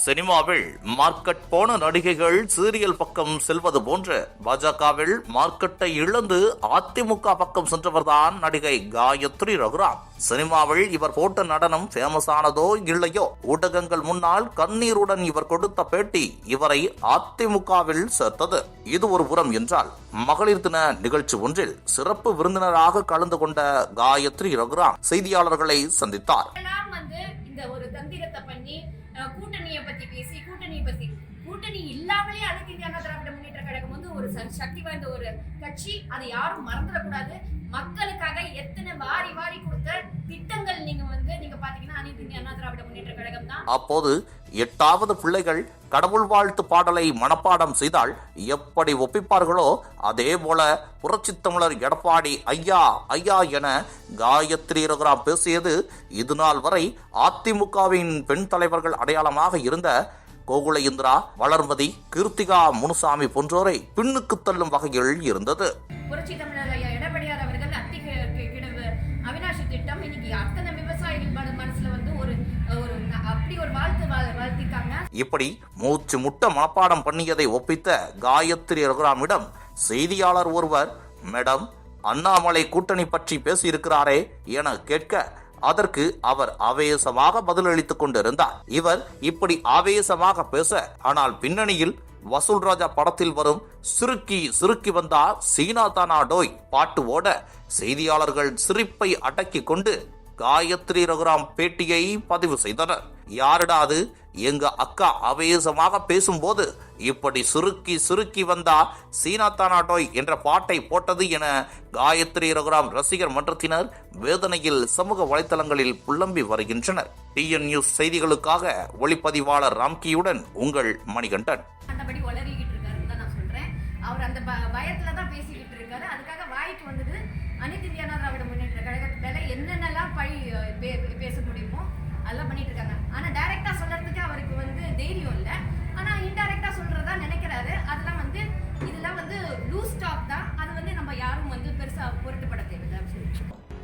சினிமாவில் மார்க்கெட் போன நடிகைகள் சீரியல் பக்கம் செல்வது போன்று பாஜகவில் மார்க்கெட்டை இழந்து அதிமுக பக்கம் சென்றவர்தான் நடிகை காயத்ரி ரகுராம். சினிமாவில் இவர் போட்ட நடனம் ஃபேமஸ் ஆனதோ இல்லையோ? ஊடகங்கள் முன்னால் கண்ணீருடன் இவர் கொடுத்த பேட்டி இவரை அதிமுகவில் சேர்த்தது. இது ஒரு புறம் என்றால் மகளிர் தின நிகழ்ச்சி ஒன்றில் சிறப்பு விருந்தினராக கலந்து கொண்ட காயத்ரி ரகுராம் செய்தியாளர்களை சந்தித்தார். ஒரு பண்ணி கூட்டணியை பத்தி பேசி கூட்டணியை பத்தி கூட்டணி இல்லாமலே அனைத்து இந்திய அண்ணா திராவிட முன்னேற்ற கழகம் வந்து ஒரு சக்தி வாய்ந்த ஒரு கட்சி. அதை யாரும் மறந்துடக்கூடாது மக்களுக்காக எத்தனை வாரி வாரி கொடுத்த திட்டங்கள் நீங்க வந்து நீங்க பாத்தீங்கன்னா அனைத்து இந்திய அண்ணா திராவிட முன்னேற்ற கழகம் தான் அப்போது எட்டாவது பிள்ளைகள் கடவுள் வாழ்த்து பாடலை மனப்பாடம் செய்தால் எப்படி ஒப்பிப்பார்களோ அதே போல புரட்சித் தமிழர் எடப்பாடி ஐயா ஐயா என காயத்ரி ரகுராம் பேசியது இதுநாள் வரை அதிமுகவின் பெண் தலைவர்கள் அடையாளமாக இருந்த கோகுல இந்திரா வளர்மதி கீர்த்திகா முனுசாமி போன்றோரை பின்னுக்கு தள்ளும் வகையில் இருந்தது. புரட்சி தமிழர் ஐயா எடப்பாடியார் அவர்கள் அவினாசி திட்டம் இன்னைக்கு அத்தனை விவசாயிகள் மன- மனசுல வந்து ஒரு ஒரு அப்படி ஒரு வாழ்த்து வா- வாழ்த்திருக்காங்க இப்படி மூச்சு முட்ட மனப்பாடம் பண்ணியதை ஒப்பித்த காயத்ரி ரகுராமிடம் செய்தியாளர் ஒருவர் மேடம் அண்ணாமலை கூட்டணி பற்றி பேசியிருக்கிறாரே என கேட்க அதற்கு அவர் ஆவேசமாக பதிலளித்துக் கொண்டிருந்தார். இவர் இப்படி ஆவேசமாக பேச ஆனால் பின்னணியில் வசூல் ராஜா படத்தில் வரும் சுருக்கி சிறுக்கி வந்தா சீனா தானா டோய் பாட்டு ஓட செய்தியாளர்கள் சிரிப்பை அடக்கிக் கொண்டு காயத்ரி ரகுராம் பேட்டியை பதிவு செய்தனர். யாருடா அது? எங்க அக்கா ஆவேசமாக பேசும்போது இப்படி சுருக்கி சுருக்கி வந்தா சீனா தானாட்டோய் என்ற பாட்டை போட்டது என காயத்ரி ரகுராம் ரசிகர் மன்றத்தினர் வேதனையில் சமூக வலைதளங்களில் புல்லம்பி வருகின்றனர். டிஎன் நியூஸ் செய்திகளுக்காக ஒளிப்பதிவாளர் ராம்கியுடன் உங்கள் மணிகண்டன். அவர் அந்த பயத்துல தான் பேசிக்கிட்டு இருக்காரு. அதுக்காக வாய்க்கு வந்தது அனைத்து இந்தியானா திராவிட முன்னேற்ற கழகத்துல என்னென்னலாம் பழி பேச முடியுமோ அதெல்லாம் பண்ணிட்டு இருக்காங்க.